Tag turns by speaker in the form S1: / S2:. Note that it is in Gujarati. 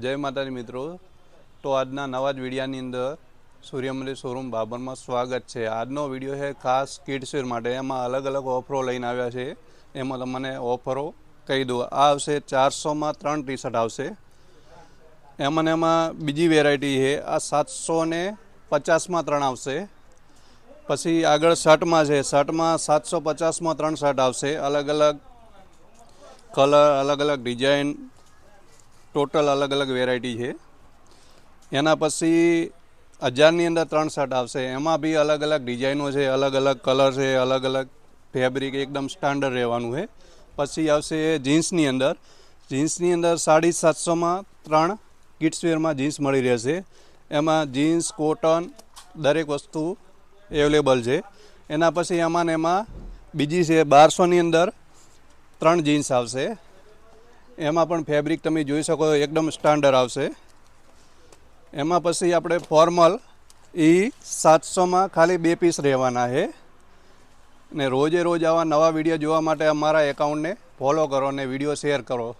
S1: જય માતાજી મિત્રો. તો આજના નવા જ વિડીયાની અંદર સૂર્યમંદિર શોરૂમ બાબરમાં સ્વાગત છે. આજનો વીડિયો છે ખાસ કિડ્સવેર માટે. એમાં અલગ અલગ ઓફરો લઈને આવ્યા છે. એમાં તમને ઓફરો કહી દઉં. આ આવશે ચારસોમાં ત્રણ ટી શર્ટ આવશે. એમાં એમાં બીજી વેરાયટી છે. આ સાતસો ને પચાસમાં ત્રણ આવશે. પછી આગળ શર્ટમાં છે. શર્ટમાં સાતસો પચાસમાં ત્રણ શર્ટ આવશે. અલગ અલગ કલર, અલગ અલગ ડિઝાઇન ટોટલ અલગ અલગ વેરાયટી છે. એના પછી હજારની અંદર ત્રણ શર્ટ આવશે. એમાં બી અલગ અલગ ડિઝાઇનો છે, અલગ અલગ કલર છે, અલગ અલગ ફેબ્રિક એકદમ સ્ટાન્ડર્ડ રહેવાનું છે. પછી આવશે જીન્સની અંદર. જીન્સની અંદર સાડી સાતસોમાં ત્રણ કિડ્સવેરમાં જીન્સ મળી રહેશે. એમાં જીન્સ કોટન દરેક વસ્તુ એવેલેબલ છે. એના પછી એમાં ને એમાં બીજી છે બારસોની અંદર ત્રણ જીન્સ આવશે. એમાં પણ ફેબ્રિક તમે જોઈ શકો એકદમ સ્ટાન્ડર્ડ આવશે. એમાં પછી આપણે ફોર્મલ એ સાતસોમાં ખાલી બે પીસ રહેવાના છે. ને રોજે રોજ આવા નવા વીડિયો જોવા માટે અમારા એકાઉન્ટને ફોલો કરો અને વીડિયો શેર કરો.